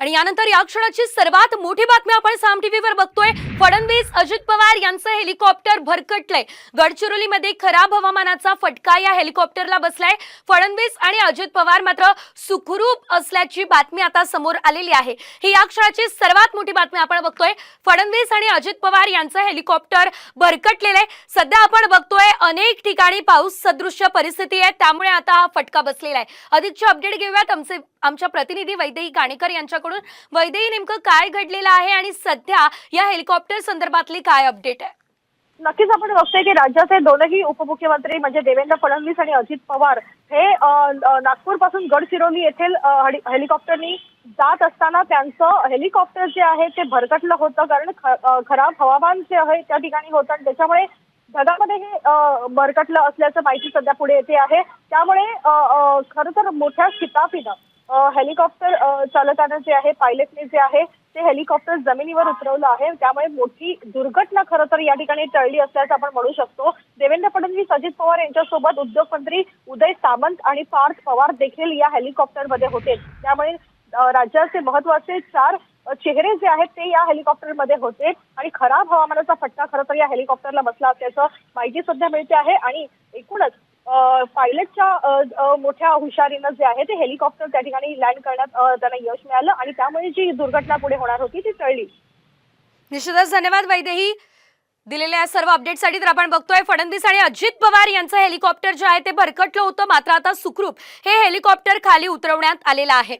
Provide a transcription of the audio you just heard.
आणि यानंतर या क्षणाची सर्वात मोठी बातमी आपण साम टीव्हीवर बघतोय. फडणवीस अजित पवार यांचं हेलिकॉप्टर भरकटलंय. गडचिरोलीमध्ये खराब हवामानाचा फटका या हेलिकॉप्टरला बसलाय. फडणवीस आणि अजित पवार मात्र सुखरूप असल्याची बातमी आता समोर आलेली आहे. ही या क्षणाची सर्वात मोठी बातमी आपण बघतोय. फडणवीस आणि अजित पवार यांचं हेलिकॉप्टर भरकटलेलं आहे. सध्या आपण बघतोय अनेक ठिकाणी पाऊस सदृश्य परिस्थिती आहे. त्यामुळे आता हा फटका बसलेला आहे. अधिकचे अपडेट घेऊयात. आमचे आमच्या प्रतिनिधी वैदेही गाणेकर यांच्याकडून वैदेही नेमकं काय घडलेलं आहे आणि सध्या या हेलिकॉप्टर संदर्भातली काय अपडेट आहे? नक्कीच आपण बघतोय की राज्याचे दोनही उपमुख्यमंत्री म्हणजे देवेंद्र फडणवीस आणि अजित पवार हे नागपूरपासून गडचिरोली येथील हेलिकॉप्टरनी जात असताना त्यांचं हेलिकॉप्टर जे आहे ते भरकटलं होतं कारण खराब हवामान जे आहे त्या ठिकाणी होतं आणि त्याच्यामुळे ढगामध्ये हे भरकटलं असल्याचं माहिती सध्या पुढे येते आहे. त्यामुळे खरं तर मोठ्या शिताफीनं हेलिकॉप्टर चालकानं जे आहे पायलटने जे आहे ते हेलिकॉप्टर जमिनीवर उतरवलं आहे. त्यामुळे मोठी दुर्घटना खरं तर या ठिकाणी टळली असल्याचं आपण म्हणू शकतो. देवेंद्र फडणवीस अजित पवार यांच्यासोबत उद्योगमंत्री उदय सामंत आणि पार्थ पवार देखील या हेलिकॉप्टरमध्ये होते. त्यामुळे राज्याचे महत्त्वाचे चार चेहरे जे आहेत ते या हेलिकॉप्टरमध्ये होते. आणि खराब हवामानाचा फटका खरं तर या हेलिकॉप्टरला बसला असल्याचं माहिती सध्या मिळते आहे. आणि एकूणच पायलटच्या मोठ्या हुशारीनं जे आहे ते हेलिकॉप्टर त्या ठिकाणी लँड करण्यात त्यांना यश मिळालं आणि त्यामुळे जी दुर्घटना पुढे होणार होती ती टळली. निश्चितच धन्यवाद वैदेही दिलेल्या सर्व अपडेटसाठी तर आपण बघतोय फडणवीस आणि अजित पवार यांचं हेलिकॉप्टर जे आहे ते भरकटलं होतं मात्र आता सुखरूप हे हेलिकॉप्टर खाली उतरवण्यात आलेलं आहे.